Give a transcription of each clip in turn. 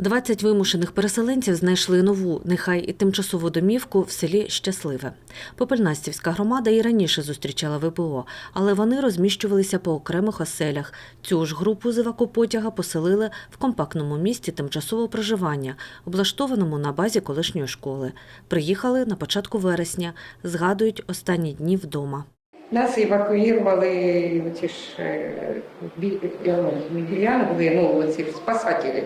20 вимушених переселенців знайшли нову, нехай і тимчасову домівку в селі Щасливе. Попельнастівська громада і раніше зустрічала ВПО, але вони розміщувалися по окремих оселях. Цю ж групу з евакопотяга поселили в компактному місті тимчасового проживання, облаштованому на базі колишньої школи. Приїхали на початку вересня, згадують останні дні вдома. Нас евакуювали ці ж е, бі- не білянги, ну оці ж спасателі.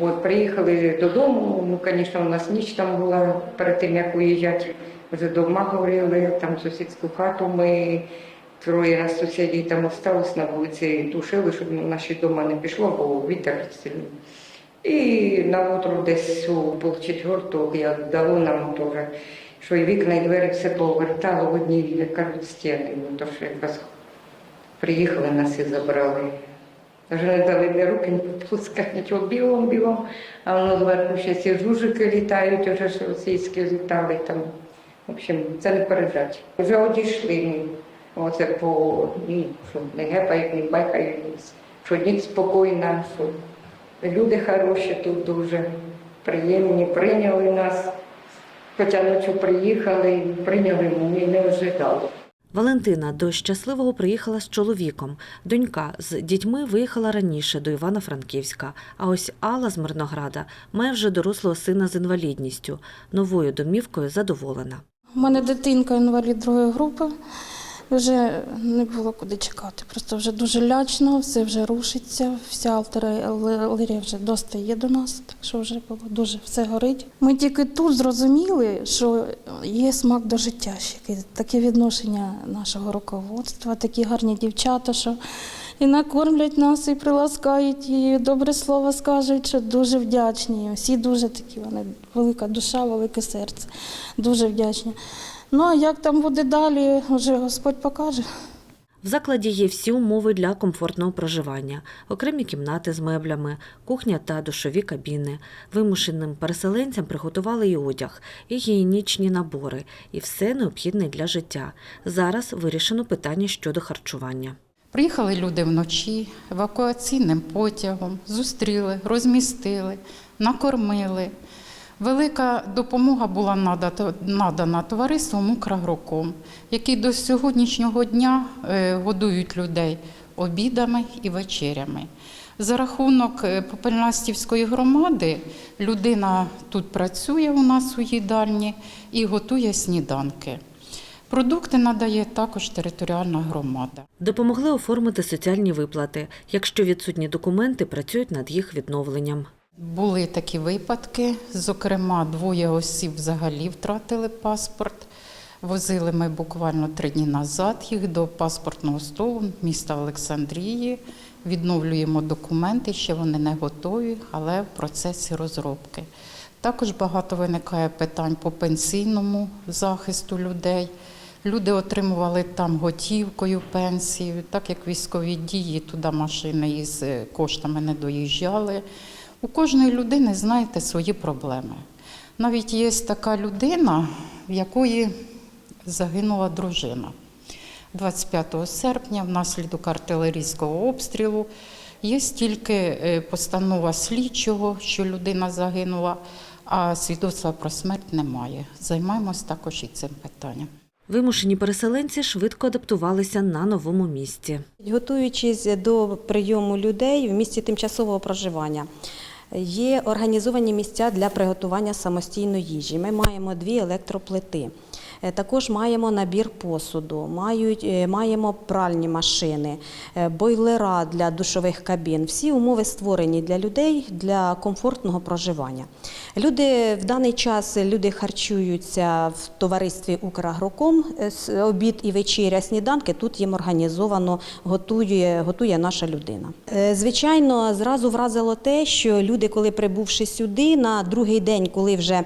От приїхали додому. Ну, звісно, у нас ніч там була перед тим, як виїжджати. Вже дома говорили, там сусідську хату ми троє нас сусідів там осталось на вулиці, тушили, щоб наші дома не пішло, бо вітер сильний. І на утро десь у полчетвертого як дало нам теж, що і вікна, і двері все повертало одні, як кажуть, стіни. Ну, то що якраз приїхали нас і забрали. Вже не дали ні руки, ні підпускати, нічого білом, білом. А воно зверху ще ці жужики літають, вже ж російські літали там. В общем, це не передати. Вже одійшли. Оце по ну, що не гепають, не байкають, що ніч спокійна, що люди хороші тут дуже приємні, прийняли нас. Хоча ночі приїхали, прийняли, ми не ожидали. Валентина до щасливого приїхала з чоловіком. Донька з дітьми виїхала раніше до Івано-Франківська. А ось Алла з Мирнограда має вже дорослого сина з інвалідністю. Новою домівкою задоволена. У мене дитинка інвалід другої групи. Вже не було куди чекати. Просто вже дуже лячно, все вже рушиться, вся артилерія вже достає до нас, так що вже було дуже все горить. Ми тільки тут зрозуміли, що є смак до життя, ще таке відношення нашого руководства, такі гарні дівчата, що і накормлять нас, і приласкають, і добре слово скажуть, що дуже вдячні. Всі дуже такі, вони велика душа, велике серце. Дуже вдячні. Ну а як там буде далі, вже Господь покаже. В закладі є всі умови для комфортного проживання: окремі кімнати з меблями, кухня та душові кабіни. Вимушеним переселенцям приготували і одяг, і гігієнічні набори, і все необхідне для життя. Зараз вирішено питання щодо харчування. Приїхали люди вночі евакуаційним потягом, зустріли, розмістили, накормили. Велика допомога була надана товариством «Украгроком», які до сьогоднішнього дня е, годують людей обідами і вечерями. За рахунок е, Попельнастівської громади людина тут працює у нас у їдальні і готує сніданки. Продукти надає також територіальна громада. Допомогли оформити соціальні виплати. Якщо відсутні документи, працюють над їх відновленням. Були такі випадки. Зокрема, двоє осіб взагалі втратили паспорт. Возили ми буквально три дні назад їх до паспортного столу міста Олександрії. Відновлюємо документи, ще вони не готові, але в процесі розробки. Також багато виникає питань по пенсійному захисту людей. Люди отримували там готівкою пенсію, так як військові дії, туди машини із е, коштами не доїжджали. У кожної людини, знаєте, свої проблеми. Навіть є така людина, в якої загинула дружина. 25 серпня внаслідок артилерійського обстрілу є тільки е, постанова слідчого, що людина загинула, а свідоцтва про смерть немає. Займаємось також і цим питанням. Вимушені переселенці швидко адаптувалися на новому місці. Готуючись до прийому людей в місці тимчасового проживання, є організовані місця для приготування самостійної їжі. Ми маємо дві електроплити. Е, Також маємо набір посуду, мають, е, маємо пральні машини, е, бойлера для душових кабін. Всі умови створені для людей для комфортного проживання. Люди в даний час люди харчуються в товаристві Украгроком. Обід і вечеря, сніданки тут їм організовано готує, готує наша людина. Звичайно, зразу вразило те, що люди, коли прибувши сюди, на другий день, коли вже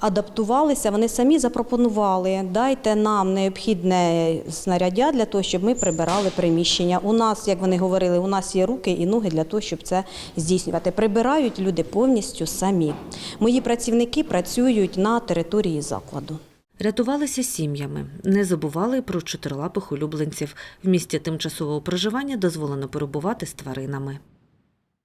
адаптувалися, вони самі запропонували дайте нам необхідне знаряддя для того, щоб ми прибирали приміщення. У нас, як вони говорили, у нас є руки і ноги для того, щоб це здійснювати. Прибирають люди повністю самі. Мої працівники працюють на території закладу. Рятувалися сім'ями, не забували про чотирилапих улюбленців. В місті тимчасового проживання дозволено перебувати з тваринами.